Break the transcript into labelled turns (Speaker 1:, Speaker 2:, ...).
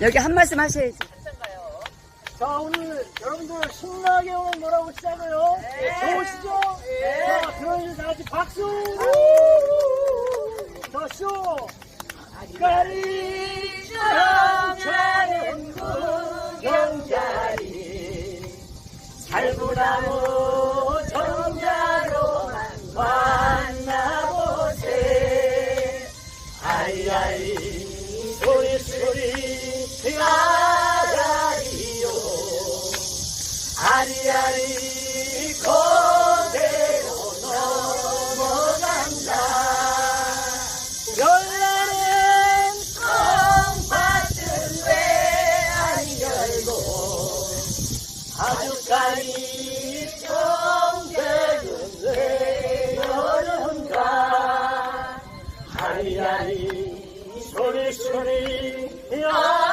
Speaker 1: 여기 한 말씀 하셔야지.
Speaker 2: 자, 오늘 여러분들 신나게 오늘 놀아보시자고요. 좋으시죠? 자, 그러면 다 같이 박수! 더 쇼! 아까리처럼 자는 구경자리 살구나무 아리아리 거대로 넘어간다. 열날은 콩밭은 왜안 열고 아주까지 정백은 왜 여는가. 아리아리 소리 소리 아